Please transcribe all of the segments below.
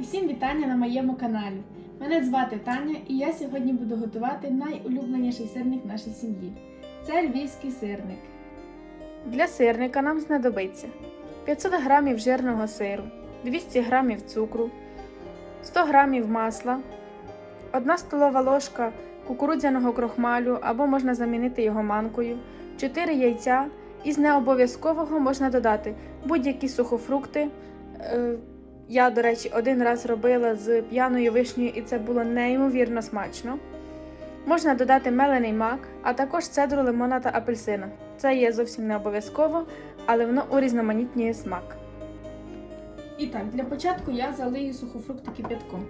Усім вітання на моєму каналі. Мене звати Таня, і я сьогодні буду готувати найулюбленіший сирник нашій сім'ї. Це львівський сирник. Для сирника нам знадобиться 500 г жирного сиру, 200 г цукру, 100 г масла, 1 столова ложка кукурудзяного крохмалю або можна замінити його манкою, 4 яйця. Із необов'язкового можна додати будь-які сухофрукти. е, я, до речі, один раз робила з п'яною вишнею, і це було неймовірно смачно. Можна додати мелений мак, а також цедру лимона та апельсина. Це є зовсім не обов'язково, але воно урізноманітнює смак. І так, для початку я залию сухофрукти кип'ятком.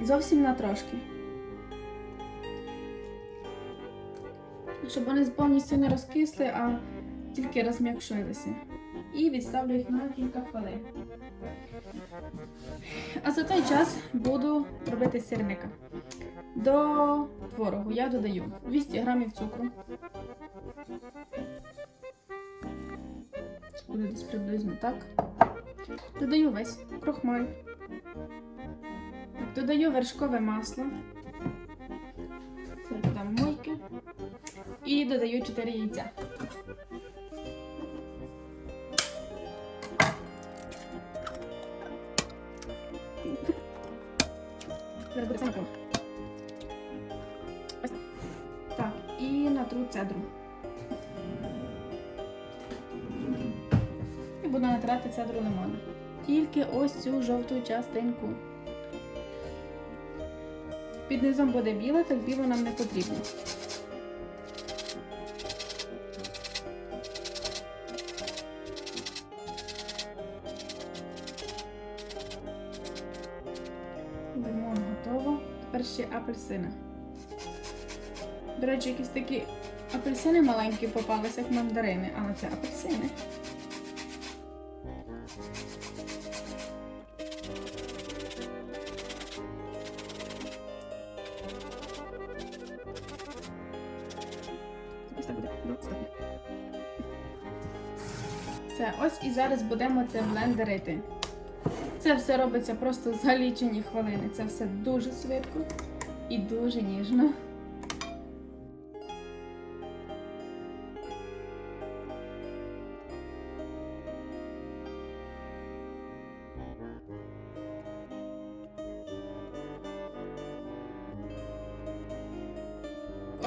Зовсім на трошки. Щоб вони повністю не розкисли, а тільки розм'якшилися і відставлю їх на кілька хвилин. А за той час буду робити сирника. До творогу я додаю 200 грамів цукру. Буде десь приблизно так. Додаю весь крохмаль. Додаю вершкове масло. Це додам мойки. І додаю 4 яйця. Цедру лимона. Тільки ось цю жовту частинку. Під низом буде біле, так біло нам не потрібно. Лимон готово. Тепер ще апельсини. До речі, якісь такі апельсини маленькі попалися, як мандарини, але це апельсини. Все, ось і зараз будемо це блендерити. Це все робиться просто за лічені хвилини. Це все дуже швидко і дуже ніжно.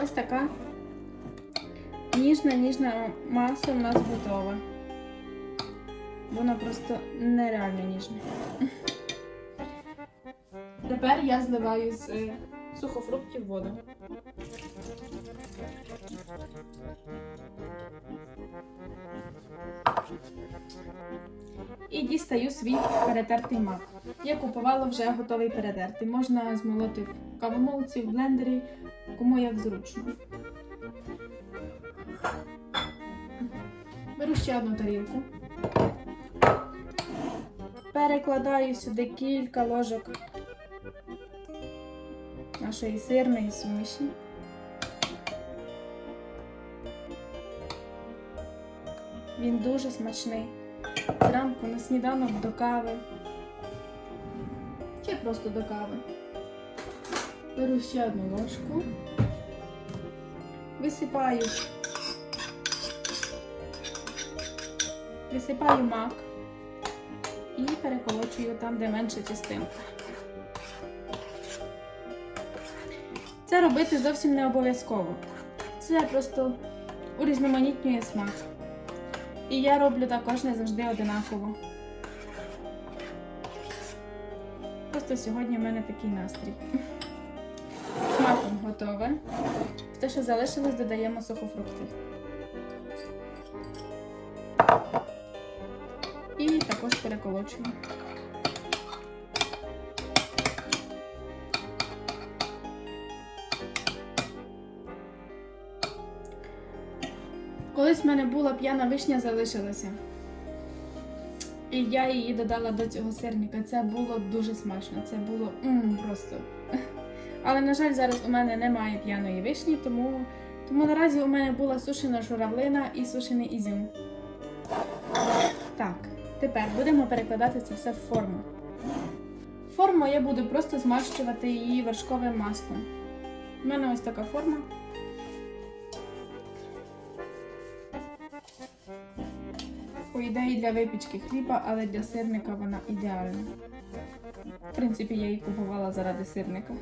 Ось така ніжна ніжна маса у нас готова. Вона просто нереально ніжна. Тепер я зливаю з е, сухофруктів воду. І дістаю свій перетертий мак. Я купувала вже готовий перетертий. Можна змолоти в кавомолці, в блендері, кому як зручно. Беру ще одну тарілку. Перекладаю сюди кілька ложок нашої сирної суміші. Він дуже смачний. Зранку на сніданок до кави. Чи просто до кави. Беру ще одну ложку. Висипаю. Висипаю мак і переколочую там, де менша частинка. Це робити зовсім не обов'язково. Це просто урізноманітнює смак. І я роблю також не завжди одинаково. Просто сьогодні в мене такий настрій. Смаком готове. В те, що залишилось, додаємо сухофрукти. Також переколочуємо. Колись в мене була п'яна вишня залишилася. І я її додала до цього сирника. Це було дуже смачно. Це було м, просто. Але, на жаль, зараз у мене немає п'яної вишні, тому, тому наразі у мене була сушена журавлина і сушений ізюм. Так, тепер будемо перекладати це все в форму. Форму я буду просто змащувати її вершковим маслом. У мене ось така форма. По ідеї для випічки хліба, але для сирника вона ідеальна. В принципі, я її купувала заради сирника.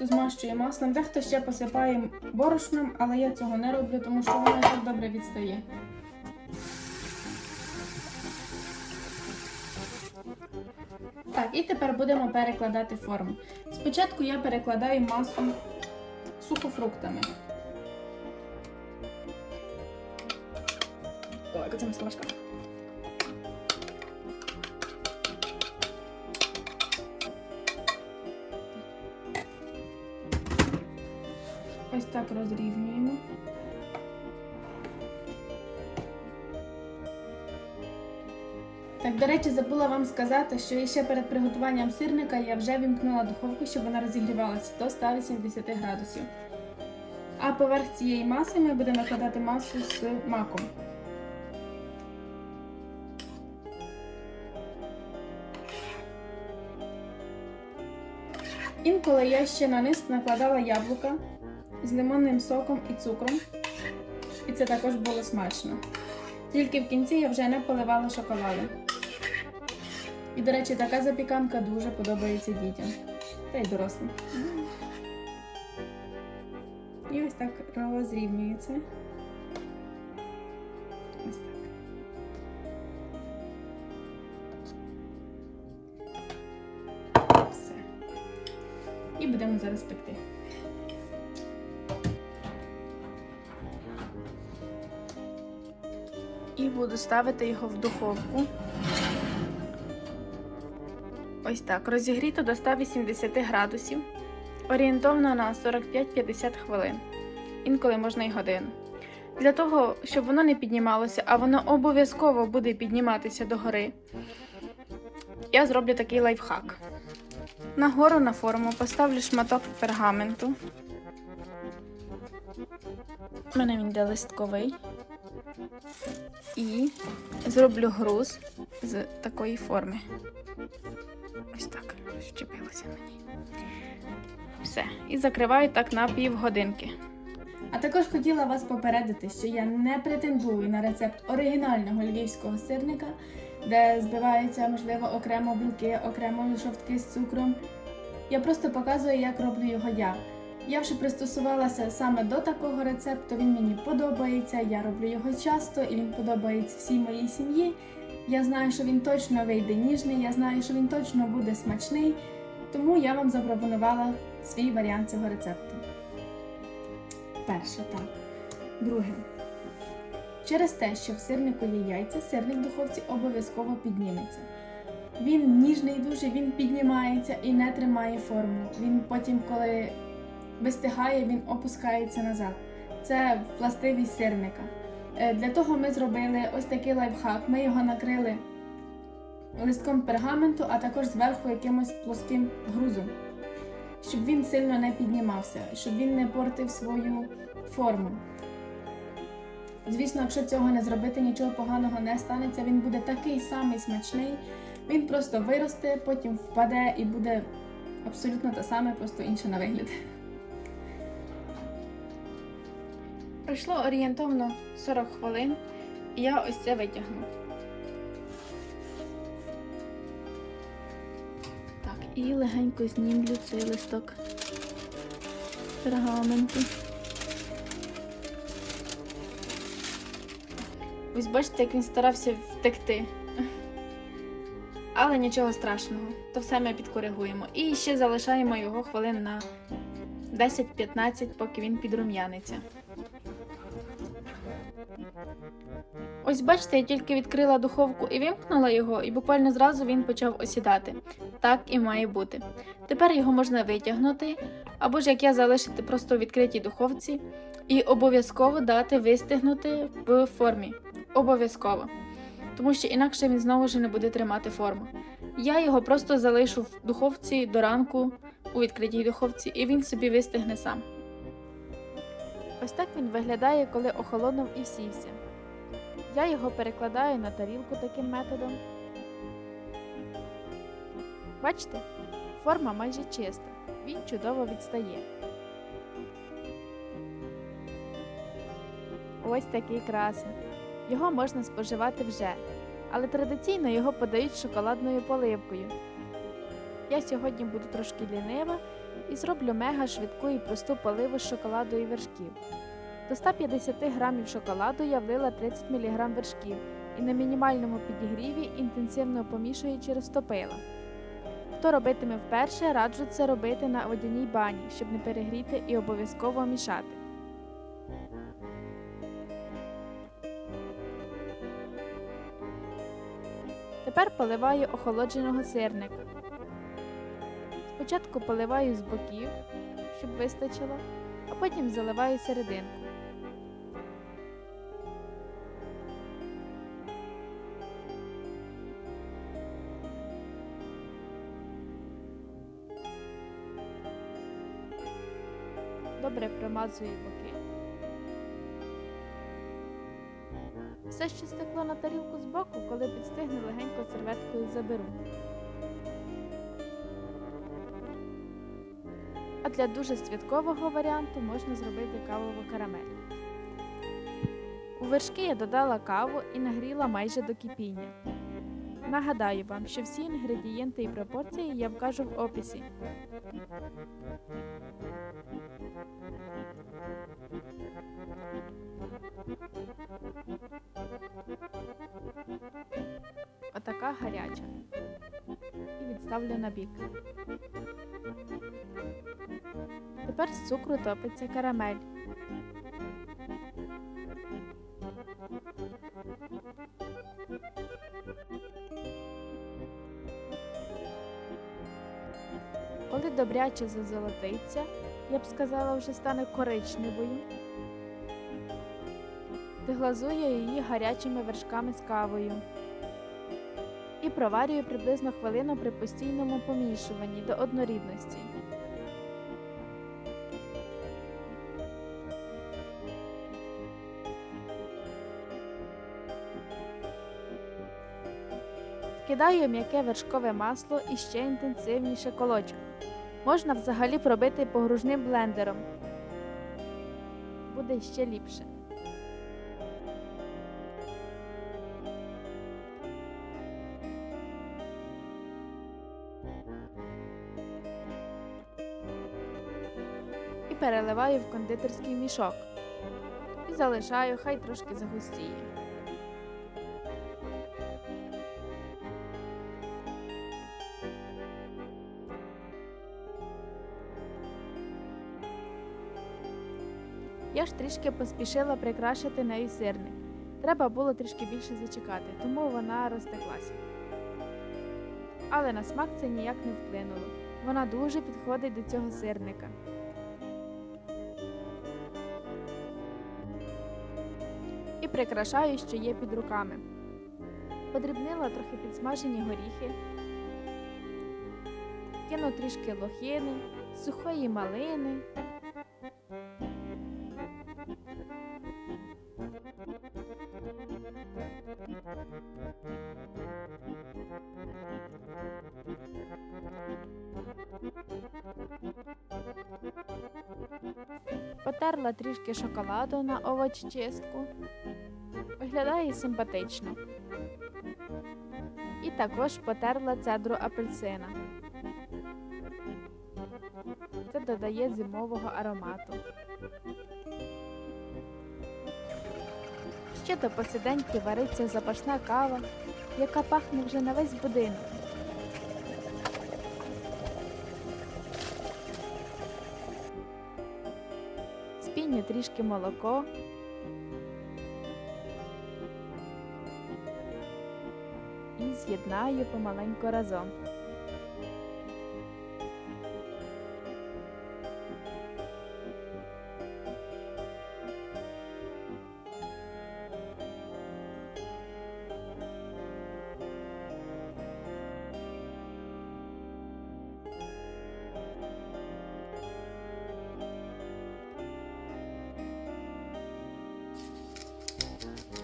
Просто змащує маслом. Дехто ще посипає борошном, але я цього не роблю, тому що воно так добре відстає. Так, і тепер будемо перекладати форму. Спочатку я перекладаю масу сухофруктами. Ой, це миска так розрівнюємо. Так, до речі, забула вам сказати, що ще перед приготуванням сирника я вже вімкнула духовку, щоб вона розігрівалася до 180 градусів. А поверх цієї маси ми будемо накладати масу з маком. Інколи я ще на низ накладала яблука з лимонним соком і цукром. І це також було смачно. Тільки в кінці я вже не поливала шоколадом. І, до речі, така запіканка дуже подобається дітям. Та й дорослим. І ось так розрівнюється. Ось так. Все. І будемо зараз пекти. Буду ставити його в духовку. Ось так. Розігріто до 180 градусів. Орієнтовно на 45-50 хвилин. Інколи можна й годину. Для того, щоб воно не піднімалося, а воно обов'язково буде підніматися догори, я зроблю такий лайфхак. Нагору на форму поставлю шматок пергаменту. У мене він йде листковий. І зроблю груз з такої форми. Ось так, вчепилося мені. Все. І закриваю так на півгодинки. А також хотіла вас попередити, що я не претендую на рецепт оригінального львівського сирника, де збиваються, можливо, окремо білки, окремо жовтки з цукром. Я просто показую, як роблю його я. Я вже пристосувалася саме до такого рецепту, він мені подобається, я роблю його часто і він подобається всій моїй сім'ї. Я знаю, що він точно вийде ніжний, я знаю, що він точно буде смачний, тому я вам запропонувала свій варіант цього рецепту. Перше, так. Друге. Через те, що в сирнику є яйця, сирник в духовці обов'язково підніметься. Він ніжний дуже, він піднімається і не тримає форму. Він потім, коли вистигає, він опускається назад. Це властивість сирника. Е, Для того ми зробили ось такий лайфхак. Ми його накрили листком пергаменту, а також зверху якимось плоским грузом, щоб він сильно не піднімався, щоб він не портив свою форму. Звісно, якщо цього не зробити, нічого поганого не станеться. Він буде такий самий смачний. Він просто виросте, потім впаде і буде абсолютно те саме, просто інше на вигляд. Пройшло орієнтовно 40 хвилин, і я ось це витягну. Так, і легенько знімлю цей листок пергаменту. Ось бачите, як він старався втекти. Але нічого страшного, то все ми підкоригуємо. І ще залишаємо його хвилин на 10-15, поки він підрум'яниться. Ось бачите, я тільки відкрила духовку і вимкнула його, і буквально зразу він почав осідати. Так і має бути. Тепер його можна витягнути, або ж як я залишити просто у відкритій духовці, і обов'язково дати вистигнути в формі. Обов'язково. Тому що інакше він знову ж не буде тримати форму. Я його просто залишу в духовці до ранку у відкритій духовці, і він собі вистигне сам. Ось так він виглядає, коли охолонув і всівся. Я його перекладаю на тарілку таким методом. Бачите, форма майже чиста, він чудово відстає. Ось такий красень. Його можна споживати вже, але традиційно його подають шоколадною поливкою. Я сьогодні буду трошки лінива і зроблю мега швидку і просту поливу з шоколаду і вершків. До 150 грамів шоколаду я влила 30 мг вершків і на мінімальному підігріві інтенсивно помішуючи розтопила. Хто робитиме вперше, раджу це робити на водяній бані, щоб не перегріти і обов'язково мішати. Тепер поливаю охолодженого сирника. Спочатку поливаю з боків, щоб вистачило, а потім заливаю серединку. Добре промазую боки. Все, що стекло на тарілку з боку, коли підстигне, легенько серветкою заберу. А для дуже святкового варіанту можна зробити кавову карамель. У вершки я додала каву і нагріла майже до кипіння. Нагадаю вам, що всі інгредієнти і пропорції я вкажу в описі. Отака гаряча. І відставлю на бік. Тепер з цукру топиться карамель. Коли добряче зазолотиться, я б сказала, вже стане коричневою. Деглазую її гарячими вершками з кавою. І проварюю приблизно хвилину при постійному помішуванні до однорідності. Вкидаю м'яке вершкове масло і ще інтенсивніше колочок. Можна взагалі пробити погружним блендером. Буде ще ліпше. І переливаю в кондитерський мішок. І залишаю, хай трошки загустіє. Я ж трішки поспішила прикрашити нею сирник. Треба було трішки більше зачекати, тому вона розтеклася. Але на смак це ніяк не вплинуло. Вона дуже підходить до цього сирника. І прикрашаю, що є під руками. Подрібнила трохи підсмажені горіхи, кину трішки лохини, сухої малини. Потерла трішки шоколаду на овоччистку. Виглядає симпатично. І також потерла цедру апельсина. Це додає зимового аромату. Ще до посиденьки вариться запашна кава, яка пахне вже на весь будинок. насіння, трішки молоко. І з'єднаю помаленьку разом.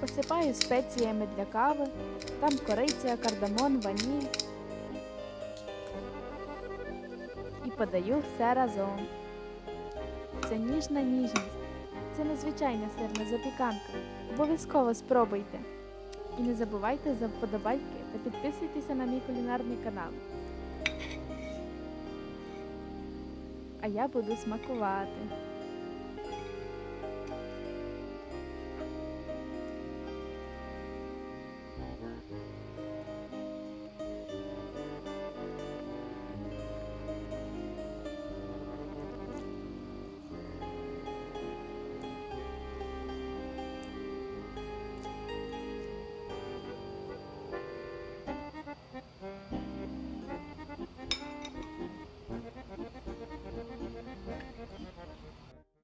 Посипаю спеціями для кави, там кориця, кардамон, ваніль. І подаю все разом. Це ніжна ніжність. Це незвичайна сирна запіканка. Обов'язково спробуйте. І не забувайте за вподобайки та підписуйтеся на мій кулінарний канал. А я буду смакувати.